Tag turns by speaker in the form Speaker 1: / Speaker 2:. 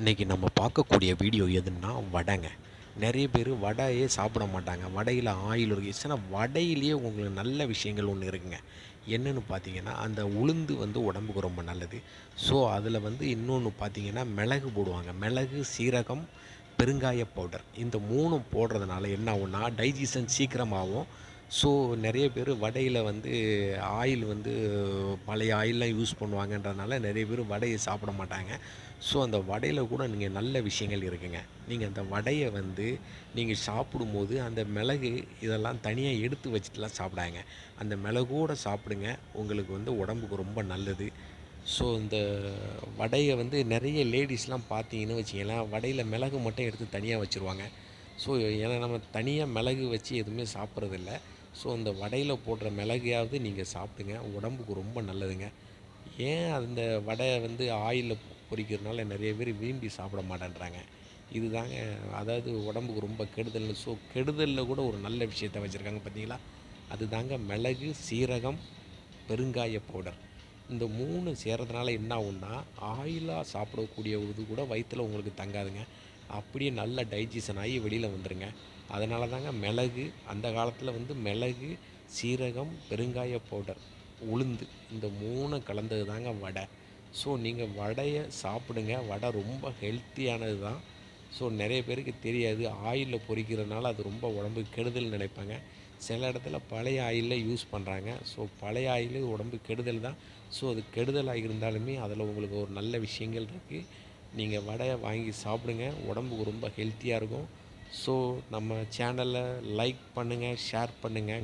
Speaker 1: இன்றைக்கி நம்ம பார்க்கக்கூடிய வீடியோ எதுன்னா வடைங்க. நிறைய பேர் வடையே சாப்பிட மாட்டாங்க. வடையில் ஆயில் இருக்குது வடையிலேயே உங்களுக்கு நல்ல விஷயங்கள் ஒன்று இருக்குங்க. என்னென்னு பார்த்தீங்கன்னா அந்த உளுந்து வந்து உடம்புக்கு ரொம்ப நல்லது. ஸோ அதில் வந்து இன்னொன்று பார்த்தீங்கன்னா மிளகு போடுவாங்க. மிளகு சீரகம் பெருங்காய பவுடர் இந்த மூணும் போடுறதுனால என்ன ஆகும்னா டைஜஷன் சீக்கிரமாகவும் ஸோ நிறைய பேர் வடையில் வந்து ஆயில் வந்து பழைய ஆயிலெலாம் யூஸ் பண்ணுவாங்கன்றதுனால நிறைய பேர் வடையை சாப்பிட மாட்டாங்க. ஸோ அந்த வடையில் கூட நீங்கள் நல்ல விஷயங்கள் இருக்குங்க. நீங்கள் அந்த வடையை வந்து நீங்கள் சாப்பிடும்போது அந்த மிளகு இதெல்லாம் தனியாக எடுத்து வச்சுட்டுலாம் சாப்பிடாங்க. அந்த மிளகோடு சாப்பிடுங்க. உங்களுக்கு வந்து உடம்புக்கு ரொம்ப நல்லது. ஸோ இந்த வடையை வந்து நிறைய லேடிஸ்லாம் பார்த்தீங்கன்னு வச்சிங்களேன் வடையில் மிளகு மட்டும் எடுத்து தனியாக வச்சுருவாங்க. ஸோ ஏன்னா நம்ம தனியாக மிளகு வச்சு எதுவுமே சாப்பிட்றதில்ல. ஸோ அந்த வடையில் போடுற மிளகையாவது நீங்கள் சாப்பிடுங்க. உடம்புக்கு ரொம்ப நல்லதுங்க. ஏன் அந்த வடை வந்து ஆயிலில் பொரிக்கிறதுனால நிறைய பேர் விரும்பி சாப்பிட மாட்டேன்றாங்க. இதுதாங்க அதாவது உடம்புக்கு ரொம்ப கெடுதல் ஸோ கெடுதலில் கூட ஒரு நல்ல விஷயத்த வச்சுருக்காங்க பார்த்தீங்களா? அதுதாங்க மிளகு சீரகம் பெருங்காய பவுடர். இந்த மூணு சேர்றதுனால என்ன ஆகும்னா ஆயிலாக சாப்பிடக்கூடிய இது கூட வயிற்றில் உங்களுக்கு தங்காதுங்க. அப்படியே நல்ல டைஜஷன் ஆகி வெளியில் வந்துடுங்க அதனால தாங்க மிளகு அந்த காலத்தில் வந்து மிளகு சீரகம் பெருங்காய பவுடர் உளுந்து இந்த மூணு கலந்தது தாங்க வடை. ஸோ நீங்கள் வடையை சாப்பிடுங்க. வடை ரொம்ப ஹெல்த்தியானது தான் ஸோ நிறைய பேருக்கு தெரியாது. ஆயிலில் பொறிக்கிறதுனால அது ரொம்ப உடம்புக்கு கெடுதல் நினைப்பாங்க. சில இடத்துல பழைய ஆயிலில் யூஸ் பண்ணுறாங்க ஸோ பழைய ஆயில் உடம்பு கெடுதல் தான் ஸோ அது கெடுதலாக இருந்தாலுமே அதில் உங்களுக்கு ஒரு நல்ல விஷயங்கள் இருக்குது நீங்கள் வடையை வாங்கி சாப்பிடுங்க. உடம்புக்கு ரொம்ப ஹெல்த்தியாக இருக்கும். ஸோ நம்ம சேனலை லைக் பண்ணுங்கள் ஷேர் பண்ணுங்கள்